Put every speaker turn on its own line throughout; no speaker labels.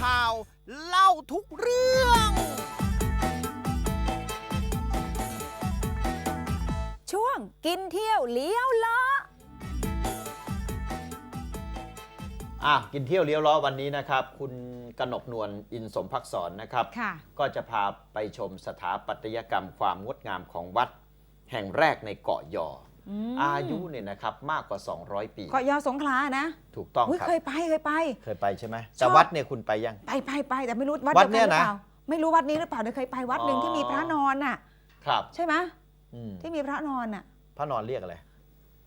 ข่าว เล่าทุกเรื่อง
ช่วงกินเที่ยวเลี้ยวเลาะ
อะกินเที่ยวเลี้ยวล้อวันนี้นะครับ คุณกนกนวลอินสมภักษรนะครับ
ค่ะ
ก็จะพาไปชมสถาปัตยกรรมความงดงามของวัด แห่งแรกในเกาะยอ ออายุเนี่ยนะครับมากกว่า 200 ปี
เกาะยอสงขลานะ
ถูกต้อง
อุ๊ย
ครับ
เคยไปเคยไป
เคยไปใช่ไหม
ช
แต่
อบ
วัดเนี่ยคุณไปยัง
ไปไปไปแต่ไม่รู้วัด
วัด
เดียวกันหรือ
เนี่ยนะ
เปล่าไม่รู้วัดนี้หรือเปล่าเดี๋ยวเคยไปวัดหนึ่ง
อ๋อ
ที่มีพระนอนน่ะ
ครับ
ใช่ไหม
อืม
ที่มีพระนอนน่ะ
พระนอนเรียกอะไร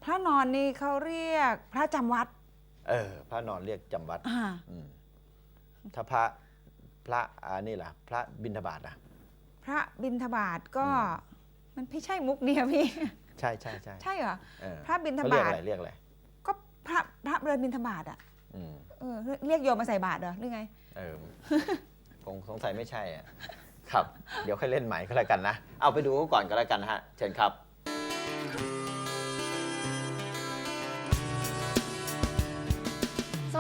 พระนอนนี่เขาเรียกพระจำวัด
เออ พระนอนเรียกจำวัด
อ่า
อืมถ้าพระพระอันนี้ล่ะพระบิณฑบาตอะ
พระบิณฑบาตก็
อืม
มันไม่ใช่มุกเดียวพี่
ใช่ใช่ใช่
ใช่เหรอ
เออ
พระบิณฑ
เขาเรียก
บาต
อะไรเรียกอะไร
ก็พระพระเดินบิณฑบาตอะ
อืม
เออเรียกโยมมาใส่บาตรเหรอหรือไง
เออ คงสงสัยไม่ใช่อะครับ เดี๋ยวค่อยเล่นใหม่ก็แล้วกันนะ เอาไปดูเขาก่อนก็แล้วกันนะฮะ เชิญครับ
ส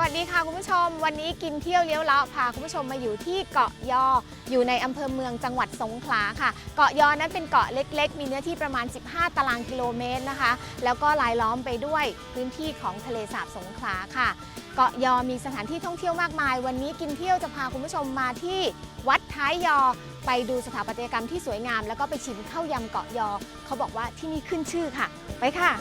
วัสดีค่ะคุณผู้ชม วันนี้กินเที่ยวเลี้ยวเลาะพาคุณผู้ชมมาอยู่ที่เกาะยอ อยู่ในอำเภอเมืองจังหวัดสงขลาค่ะ เกาะยอนั้นเป็นเกาะเล็ก ๆ มีเนื้อที่ประมาณ 15 ตารางกิโลเมตรนะคะ แล้วก็ลายล้อมไปด้วยพื้นที่ของทะเลสาบสงขลาค่ะ เกาะยอมีสถานที่ท่องเที่ยวมากมาย วันนี้กินเที่ยวจะพาคุณผู้ชมมาที่วัดท้ายยอไปดูสถาปัตยกรรมที่สวยงาม แล้วก็ไปชิมข้าวยำเกาะยอ เขาบอกว่าที่นี่ขึ้นชื่อค่ะ ไปค่ะ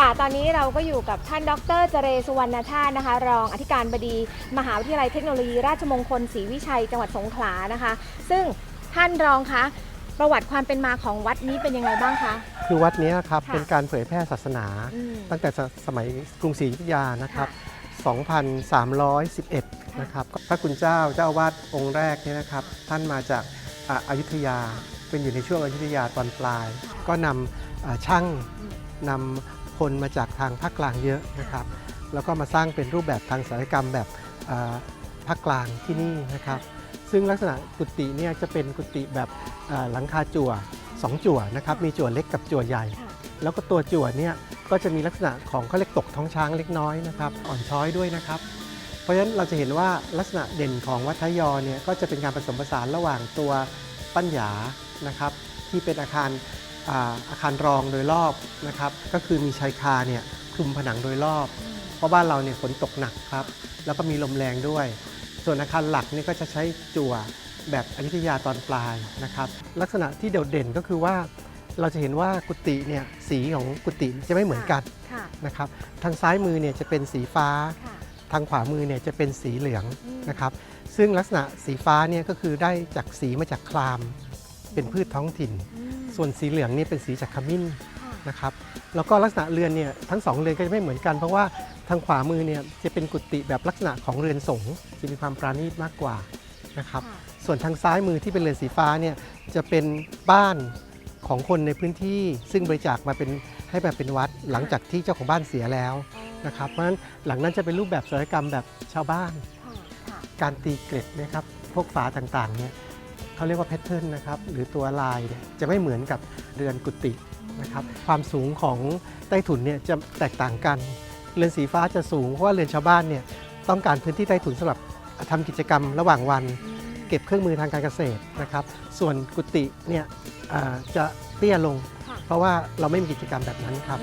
ค่ะ ตอนนี้เราก็อยู่กับท่านดรเจเรสุวรรณชาตินะคะ รองอธิการบดี มหาวิทยาลัยเทคโนโลยี ราชมงคลศรีวิชัย จังหวัดสงขลานะคะ ซึ่งท่านรองคะประวัติความเป็นมาของวัดนี้เป็นยังไงบ้างคะ
คือวัดเนี้ยครับ
ค่ะ
เป็นการเผยแพร่ศาสนา
อืม
ตั้งแต่สสมัยกรุงศรีอยุธยานะครับ 2,311 นะครับพระคุณเจ้าเจ้าอาวาสองค์แรกเนี่ยนะครับ ท่านมาจากอ่าอายุทยาเป็นอยู่ในช่วงอายุทยาตอนปลาย ก็นำอ่าช่าง
อืม
นำ คนมาจากทางภาคกลางเยอะนะครับ แล้วก็มาสร้างเป็นรูปแบบทางศิลปกรรมแบบอ่าภาคกลางที่นี่นะครับ ซึ่งลักษณะกุฏิเนี่ยจะเป็นกุฏิแบบอ่าหลังคาจั่วสองจั่วนะครับ มีจั่วเล็กกับจั่วใหญ่
ค่ะ
แล้วก็ตัวจั่วเนี่ยก็จะมีลักษณะของเขาเรียกตกท้องช้างเล็กน้อยนะครับ อ่อนช้อยด้วยนะครับ เพราะฉะนั้นเราจะเห็นว่าลักษณะเด่นของวัดทะยอเนี่ยก็จะเป็นการผสมผสานระหว่างตัวปัญญานะครับ ที่เป็นอาคาร อ่าอาคารรองโดยรอบนะครับก็คือมีชายคาเนี่ยคลุมผนังโดยรอบ เพราะบ้านเราเนี่ยฝนตกหนักครับแล้วก็มีลมแรงด้วย ส่วนอาคารหลักนี่ก็จะใช้จั่วแบบอยุธยาตอนปลายนะครับ ลักษณะที่โดดเด่นก็คือว่าเราจะเห็นว่ากุฏิเนี่ยสีของกุฏิจะไม่เหมือนกัน
ค่ะ
นะครับทางซ้ายมือเนี่ยจะเป็นสีฟ้า
ค่ะ
ทางขวามือเนี่ยจะเป็นสีเหลือง
อืม
นะครับซึ่งลักษณะสีฟ้าเนี่ยก็คือได้จากสีมาจากคลาม เป็นพืชท้องถิ่น
อืม
ส่วนสีเหลืองเนี่ยเป็นสีจากขมิ้น
ค่ะ
นะครับแล้วก็ลักษณะเรือนเนี่ยทั้งสองเรือนก็จะไม่เหมือนกัน เพราะว่าทางขวามือเนี่ยจะเป็นกุฏิแบบลักษณะของเรือนสงฆ์จะมีความปราณีตมากกว่านะครับ
ค่ะ
ส่วนทางซ้ายมือที่เป็นเรือนสีฟ้าเนี่ยจะเป็นบ้านของคนในพื้นที่ซึ่งบริจาคมาเป็นให้แบบเป็นวัดหลังจากที่เจ้าของบ้านเสียแล้วนะครับเพราะฉะนั้นหลังนั้นจะเป็นรูปแบบศิลปกรรมแบบชาวบ้าน
ค่ะค่ะ
การตีเกล็ดนะครับพวกฝาต่างๆเนี่ย เขาเรียกว่าแพทเทิร์นนะครับหรือตัวลายเนี่ยจะไม่เหมือนกับเรือนกุฏินะครับความสูงของใต้ถุนเนี่ยจะแตกต่างกัน เรือนสีฟ้าจะสูงเพราะว่าเรือนชาวบ้านเนี่ยต้องการพื้นที่ใต้ถุนสำหรับทำกิจกรรมระหว่างวัน เก็บเครื่องมือทางการเกษตรนะครับ ส่วนกุฏิเนี่ยอ่าจะเตี้ยลง
ค่ะ
เพราะว่าเราไม่มีกิจกรรมแบบนั้นครับ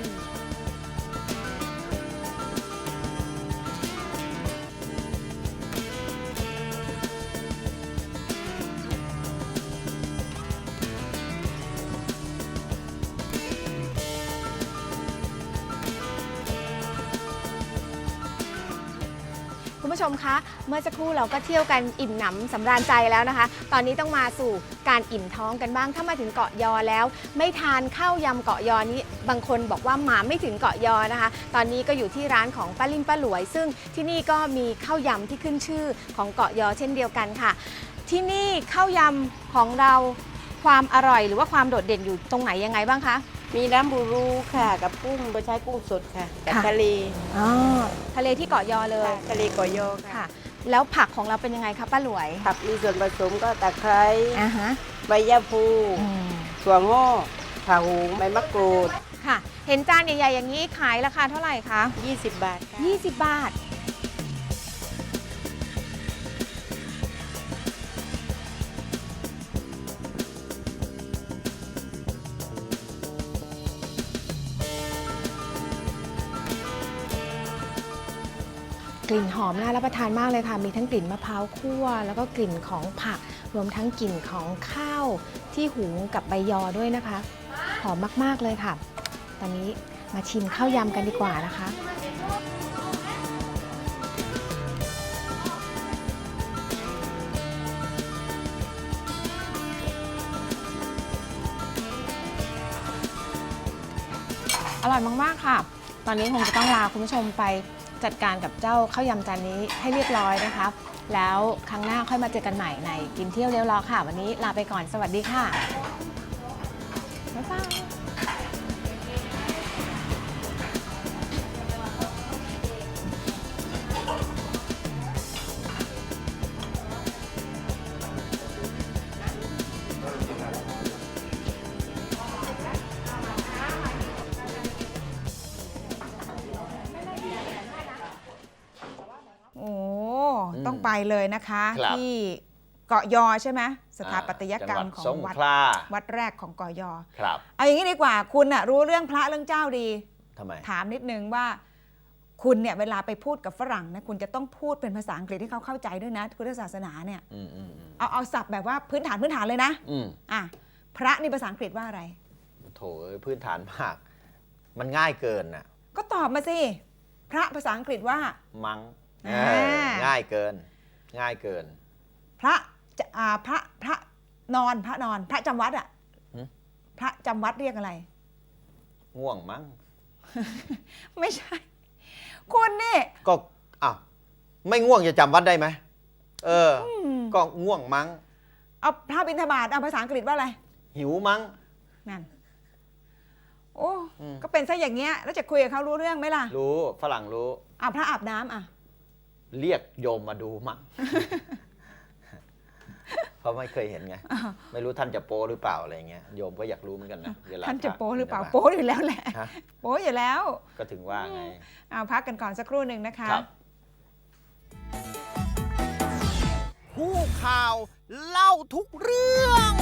คุณผู้ชมคะ เมื่อสักครู่เราก็เที่ยวกันอิ่มหนำสำราญใจแล้วนะคะ ตอนนี้ต้องมาสู่การอิ่มท้องกันบ้าง ถ้ามาถึงเกาะยอแล้ว ไม่ทานข้าวยำเกาะยอนี้บางคนบอกว่ามาไม่ถึงเกาะยอนะคะ ตอนนี้ก็อยู่ที่ร้านของป้าลิมป้าหลวย ซึ่งที่นี่ก็มีข้าวยำที่ขึ้นชื่อของเกาะยอเช่นเดียวกันค่ะ ที่นี่ข้าวยำของเราความอร่อย หรือว่าความโดดเด่นอยู่ตรงไหนยังไงบ้างคะ
มีน้ำบูรูค่ะ กับกุ้งโดยใช้กุ้งสดค่ะกับ
ค่ะ
ทะเล
อ๋อทะเลที่เกาะยอเลย
ค่ะทะเลก่อยอค่ะ
ค่ะ แล้วผักของเราเป็นยังไงคะป้าหลวย
ผักมีส่วนผสมก็ตะไคร้
อ่าฮะ
ใบยะพูถั่วงอกข่าหูใบมะกรูด
ค่ะ เห็นจานใหญ่ๆอย่างนี้ขายราคาเท่าไหร่คะ
20 บาทค่ะ
20 บาท กลิ่นหอมน่ารับประทานมากเลยค่ะ มีทั้งกลิ่นมะพร้าวคั่ว แล้วก็กลิ่นของผัก รวมทั้งกลิ่นของข้าวที่หุงกับใบยอด้วยนะคะ หอมมากๆเลยค่ะ ตอนนี้มาชิมข้าวยำกันดีกว่านะคะ อร่อยมากๆค่ะ ตอนนี้คงจะต้องลาคุณผู้ชมไป จัดการกับเจ้าข้าวยำจานนี้ให้เรียบร้อยนะคะแล้วครั้งหน้าค่อยมาเจอกันใหม่ในกินเที่ยวเลี้ยวล้อค่ะ วันนี้ลาไปก่อนสวัสดีค่ะบ๊ายบาย
ต้องไปเลยนะคะ
ครับ
ที่เกาะยอใช่ไหมสถาปัตยกรรม
จัหวัด
ของ
สง
วัด
ขลา
วัดแรกของเกาะยอ
ครับ
เอาอย่างนี้ดีกว่าคุณน่ะรู้เรื่องพระเรื่องเจ้าดี
ทำไม
ถามนิดนึงว่า คุณเนี่ยเวลาไปพูดกับฝรั่งนะคุณจะต้องพูดเป็นภาษาอังกฤษที่เขาเข้าใจด้วยนะพุทธศาสนาเนี่ย
อืมอืมอืม
เอาเอาศัพท์แบบว่าพื้นฐานพื้นฐานเลยนะ
อืม
อะพระนี่ภาษาอังกฤษว่าอะไร
โถเอ้ยพื้นฐานมาก มันง่ายเกินน่ะ
ก็ตอบมาสิพระภาษาอังกฤษว่า
มัง
อ่า
เออง่ายเกิน ง่ายเกิน
พระจะอ่าพระพระนอนพระนอนพระจำวัดอะ
หืม
พระจำวัดเรียกอะไร
ง่วงมั้ง
ไม่ใช่ คุณนี่
ก็อ้าวไม่ง่วงจะจำวัดได้ไหมเอออ
ม
ก็ง่วงมั้ง
เอาพระบิณฑบาตเอาภาษาอังกฤษว่าอะไร
หิวมั้ง
นั่นโอ้
อืม
ก็เป็นซะอย่างเงี้ยแล้วจะคุยกับเขารู้เรื่องไหมล่ะ
รู้ฝรั่งรู้
อะพระอาบน้ำอะ
เรียกโยมมาดูมั้งเพราะไม่เคยเห็นไง ไม่รู้ท่านจะโป้หรือเปล่าอะไรเงี้ยโยมก็อยากรู้เหมือนกันนะเวลา
ท่านจะโป้หรือเปล่า
พะ
โป้อยู่แล้วแหละ
ฮะ
โป้อยู่แล้ว
ก็ถึงว่าไง
เอาพักกันก่อนสักครู่หนึ่งนะคะ
ครับ
ผู้ข่าวเล่าทุกเรื่อง